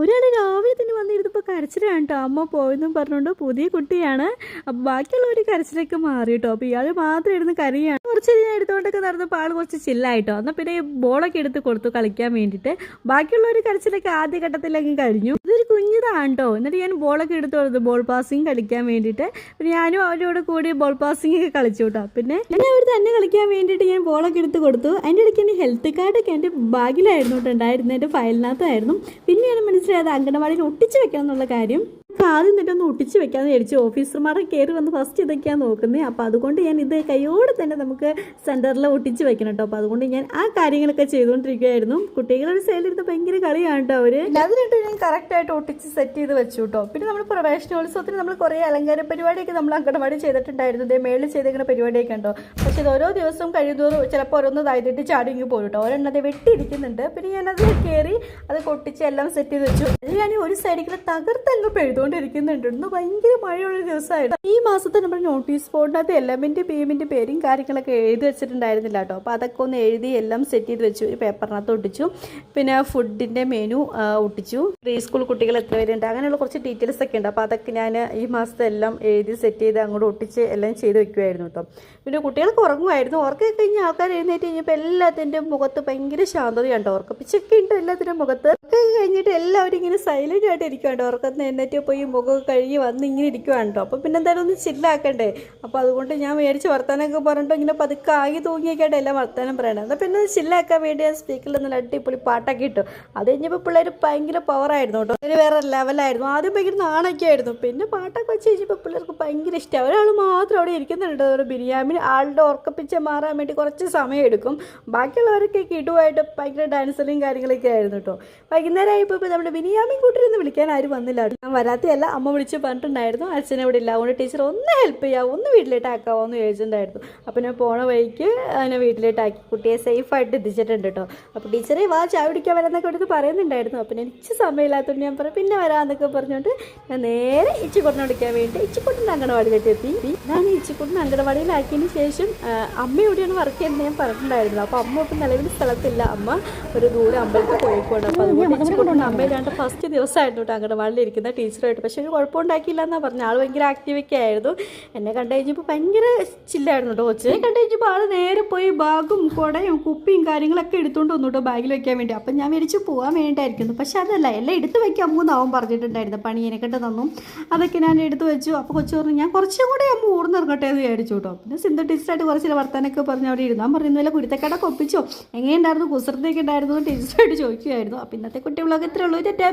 ഒരാൾ രാവിലെ തന്നെ വന്നിരുന്നപ്പോൾ കരച്ചിലാണ് കേട്ടോ അമ്മ പോയെന്നും പറഞ്ഞുകൊണ്ട് പുതിയ കുട്ടിയാണ്. അപ്പം ബാക്കിയുള്ളവർ കരച്ചിലൊക്കെ മാറി കേട്ടോ അപ്പോൾ ഇയാൾ മാത്രം ഇരുന്ന് കരയാണ്. കുറച്ച് ഞാൻ എടുത്തുകൊണ്ടൊക്കെ നടന്നപ്പോൾ ആൾ കുറച്ച് ചില്ലായിട്ടോ എന്നാൽ പിന്നെ ബോളൊക്കെ എടുത്ത് കൊടുത്തു കളിക്കാൻ വേണ്ടിയിട്ട് ബാക്കിയുള്ളവർ കരച്ചിലൊക്കെ ആദ്യ ഘട്ടത്തിലൊക്കെ കഴിഞ്ഞു. ഇതൊരു കുഞ്ഞിതാണ് കേട്ടോ എന്നിട്ട് ഞാൻ ബോളൊക്കെ എടുത്തു കൊടുത്തു. ബോൾ പാസിങ് കളിക്കാൻ വേണ്ടിയിട്ട് പിന്നെ ഞാനും അവരോട് കൂടി ബോൾ പാസിങ് ഒക്കെ കളിച്ചു കേട്ടോ. പിന്നെ ഞാൻ അവർ തന്നെ കളിക്കാൻ വേണ്ടിയിട്ട് ഞാൻ ബോളൊക്കെ എടുത്ത് കൊടുത്തു. അതിന്റെ ഇടയ്ക്ക് എന്റെ ഹെൽത്ത് കാർഡൊക്കെ എന്റെ ബാഗിലായിരുന്നു കേട്ടോ ഉണ്ടായിരുന്നത്. എന്റെ ഫയലിനകത്തായിരുന്നു പിന്നെയാണ് മനസ്സിലായത് അംഗനവാടിയിൽ ഒട്ടിച്ചു വെക്കണം എന്നുള്ള കാര്യം. ആദ്യം തന്നെ ഒന്ന് ഒട്ടിച്ച് വെക്കാമെന്ന് വിചാരിച്ചു. ഓഫീസർമാരെ കയറി വന്ന് ഫസ്റ്റ് ഇതൊക്കെയാണ് നോക്കുന്നത് അപ്പോൾ അതുകൊണ്ട് ഞാൻ ഇത് കയ്യോട് തന്നെ നമുക്ക് സെന്ററിൽ ഒട്ടിച്ച് വെക്കണം കേട്ടോ അപ്പോൾ അതുകൊണ്ട് ഞാൻ ആ കാര്യങ്ങളൊക്കെ ചെയ്തുകൊണ്ടിരിക്കുകയായിരുന്നു. കുട്ടികളുടെ സൈഡിലിരുന്ന് ഭയങ്കര കളിയാണ് കേട്ടോ അവർ അതിനായിട്ട് ഞാൻ കറക്റ്റായിട്ട് ഒട്ടിച്ച് സെറ്റ് ചെയ്ത് വെച്ചു കേട്ടോ പിന്നെ നമ്മൾ പ്രവേശനോത്സവത്തിന് നമ്മൾ കുറേ അലങ്കാര പരിപാടിയൊക്കെ നമ്മൾ അങ്കണവാടി ചെയ്തിട്ടുണ്ടായിരുന്നു. ഇതേ മേളിൽ ചെയ്തിരിക്കുന്ന പരിപാടിയൊക്കെ ഉണ്ടോ? പക്ഷേ ഇത് ഓരോ ദിവസവും കഴിയുന്നതോറും ചിലപ്പോൾ ഓരോന്ന് ഇതായിട്ട് ചാടിങ്ങി പോകും കേട്ടോ ഒരെണ്ണത് വെട്ടിയിരിക്കുന്നുണ്ട്. പിന്നെ ഞാനത് കയറി അത് കൊട്ടിച്ച് എല്ലാം സെറ്റ് ചെയ്ത് വെച്ചു. ഞാൻ ഒരു സൈഡിൽ തകർത്തങ്ങ് തകർത്തങ്ങ് പെഴുതുകൊണ്ടിരിക്കുന്നുണ്ട് ഇന്ന് ഭയങ്കര മഴയുള്ള ദിവസമായിരുന്നു. ഈ മാസത്തെ നമ്മൾ നോട്ടീസ് ബോർഡിനകത്ത് എല്ലാം പേയ്മെന്റ് പേരും കാര്യങ്ങളൊക്കെ എഴുതി വെച്ചിട്ടുണ്ടായിരുന്നില്ല കേട്ടോ. അപ്പോൾ അതൊക്കെ ഒന്ന് എഴുതി എല്ലാം സെറ്റ് ചെയ്ത് വെച്ചു. ഒരു പേപ്പറിനകത്ത് ഒട്ടിച്ചു. പിന്നെ ഫുഡിന്റെ മെനു ഒട്ടിച്ചു. പ്രീ സ്കൂൾ കുട്ടികൾ എത്ര പേരുണ്ട്? അങ്ങനെയുള്ള കുറച്ച് ഡീറ്റെയിൽസ് ഒക്കെ ഉണ്ട്. അപ്പോൾ അതൊക്കെ ഞാൻ ഈ മാസത്തെ എല്ലാം എഴുതി സെറ്റ് ചെയ്ത് അങ്ങോട്ട് ഒട്ടിച്ച് എല്ലാം ചെയ്ത് വെക്കുമായിരുന്നു കേട്ടോ. പിന്നെ കുട്ടികൾക്ക് ഉറങ്ങുമായിരുന്നു. ഉറക്കൊക്കെ കഴിഞ്ഞ ആൾക്കാർ എഴുന്നേറ്റ് കഴിഞ്ഞപ്പോൾ എല്ലാത്തിന്റെ മുഖത്ത് ഭയങ്കര ശാന്തതയുണ്ട് ഉറക്കപ്പിച്ചൊക്കെ ഉണ്ട് എല്ലാത്തിന്റെ മുഖത്ത് ഒക്കെ കഴിഞ്ഞിട്ട് എല്ലാവരും ഇങ്ങനെ സൈലന്റ് ആയിട്ട് ഇരിക്കുവാണ്ട്? ഉറക്കത്തിന് എന്നിട്ട് പോയി മുഖമൊക്കെ കഴുകി വന്ന് ഇങ്ങനെ ഇരിക്കുവാണ്ടോ? അപ്പം അപ്പോൾ പിന്നെ എന്തായാലും ഒന്ന് ചില്ലാക്കണ്ടേ അപ്പോൾ അതുകൊണ്ട് ഞാൻ മേടിച്ച് വർത്താനമൊക്കെ പറഞ്ഞിട്ട് ഇങ്ങനെ പതുക്കെ ആകി തൂങ്ങിയൊക്കെയായിട്ട് എല്ലാം വർത്താനം പറയണത് എന്നാൽ പിന്നെ ചില്ലാക്കാൻ വേണ്ടി ആ സ്പീക്കറിൽ നല്ല അടിപൊളി പാട്ടൊക്കെ ഇട്ടു. അത് കഴിഞ്ഞപ്പോൾ പിള്ളേർ ഭയങ്കര പവറായിരുന്നു കേട്ടോ. ഒരു വേറെ ലെവലായിരുന്നു ആദ്യം ഭയങ്കര നാണൊക്കെ ആയിരുന്നു. പിന്നെ പാട്ടൊക്കെ വെച്ച് കഴിഞ്ഞപ്പോൾ പിള്ളേർക്ക് ഭയങ്കര ഇഷ്ടം. ഒരാൾ മാത്രം അവിടെ ഇരിക്കുന്നുണ്ട്. ഒരു ബിരിയാണി ആളുടെ ഉറക്കപ്പിച്ച് മാറാൻ വേണ്ടി കുറച്ച് സമയം എടുക്കും. ബാക്കിയുള്ളവരൊക്കെ കിടുവായിട്ട് ഭയങ്കര ഡാൻസറിയും കാര്യങ്ങളൊക്കെ ആയിരുന്നു കേട്ടോ. വൈകുന്നേരം ആയപ്പോൾ ഇപ്പോൾ നമ്മുടെ ബിനിയാമിൻ കൂട്ടരെന്ന് വിളിക്കാൻ ആരും വന്നില്ല. ഞാൻ വരാത്തയല്ല അമ്മ വിളിച്ച് പറഞ്ഞിട്ടുണ്ടായിരുന്നു അച്ഛനെ ഇവിടെ ഇല്ല. അതുകൊണ്ട് ടീച്ചർ ഒന്ന് ഹെൽപ്പ് ചെയ്യാം ഒന്ന് വീട്ടിലേക്ക് ആക്കാമോ എന്ന് ചോദിച്ചിട്ടുണ്ടായിരുന്നു. അപ്പോൾ ഞാൻ പോണ വഴിക്ക് അതിനെ വീട്ടിലേക്ക് ആക്കി. കുട്ടിയെ സേഫായിട്ട് എത്തിച്ചിട്ടുണ്ട് കേട്ടോ അപ്പോൾ ടീച്ചറെ വാ ചായ കുടിക്കാൻ വരാമെന്നൊക്കെ എടുത്ത് പറയുന്നുണ്ടായിരുന്നു. അപ്പോൾ എനിക്ക് സമയമില്ലാത്തതുകൊണ്ട് ഞാൻ പറഞ്ഞു പിന്നെ വരാമെന്നൊക്കെ പറഞ്ഞുകൊണ്ട് ഞാൻ നേരെ ഇച്ചിക്കുട്ടനെ വിളിക്കാൻ വേണ്ടി ഇച്ചിക്കുട്ടന്റെ അങ്കണവാടിയിലേക്ക് എത്തി. ഞാൻ ഇച്ചിക്കുട്ടൻ അങ്കണവാടിയിലാക്കിയതിന് ശേഷം അമ്മ എവിടെയാണ് വർക്ക് ചെയ്യുന്നത് ഞാൻ പറഞ്ഞിട്ടുണ്ടായിരുന്നു. അപ്പോൾ അമ്മ ഇപ്പം നിലവിൽ സ്ഥലത്തില്ല. അമ്മ ഒരു ദൂരെ അമ്പലത്തിൽ പോയിക്കൊണ്ട് അപ്പോൾ അതുകൊണ്ട് അമ്മയിലാണ്ട് ഫസ്റ്റ് ദിവസമായിരുന്നു കേട്ടോ അങ്കണവാടിയിൽ ഇരിക്കുന്ന. ടീച്ചറായിട്ട് പക്ഷേ ഒരു കുഴപ്പമുണ്ടാക്കിയില്ല എന്നാണ് പറഞ്ഞത്. ആൾ ഭയങ്കര ആക്റ്റീവൊക്കെ ആയിരുന്നു. എന്നെ കണ്ടു കഴിഞ്ഞപ്പോൾ ഭയങ്കര ചില്ലായിരുന്നു കേട്ടോ കൊച്ചു. കണ്ടു കഴിഞ്ഞപ്പോൾ ആൾ നേരെ പോയി ബാഗും കുടയും കുപ്പിയും കാര്യങ്ങളൊക്കെ എടുത്തുകൊണ്ട് വന്നു കേട്ടോ ബാഗിൽ വെക്കാൻ വേണ്ടി. അപ്പം ഞാൻ വിരിച്ച് പോകാൻ വേണ്ടിയിട്ടായിരിക്കുന്നു പക്ഷെ അതല്ല എല്ലാം എടുത്ത് വെക്കാൻ മൂന്നാവും പറഞ്ഞിട്ടുണ്ടായിരുന്നു പണി കണ്ട് തന്നു. അതൊക്കെ ഞാൻ എടുത്ത് വെച്ചു. അപ്പോൾ കൊച്ചു പറഞ്ഞു ഞാൻ കുറച്ചും കൂടെ അമ്മ ഓർന്നിറങ്ങട്ടെ എന്ന് വിചാരിച്ചു കേട്ടോ. പിന്നെ സിന്ധു ടീച്ചറായിട്ട് കുറച്ച് വർത്താനൊക്കെ പറഞ്ഞ് അവിടെ ഇരുന്നാൻ പറഞ്ഞു വല്ല കുരുത്തക്കട കൊപ്പിച്ചോ എങ്ങനെയുണ്ടായിരുന്നു? കുസൃതയൊക്കെ ഉണ്ടായിരുന്നു? ടീച്ചറായിട്ട് ചോദിക്കുമായിരുന്നു അപ്പം കുട്ടികളൊക്കെ ഇത്രയുള്ളൂ തെറ്റാ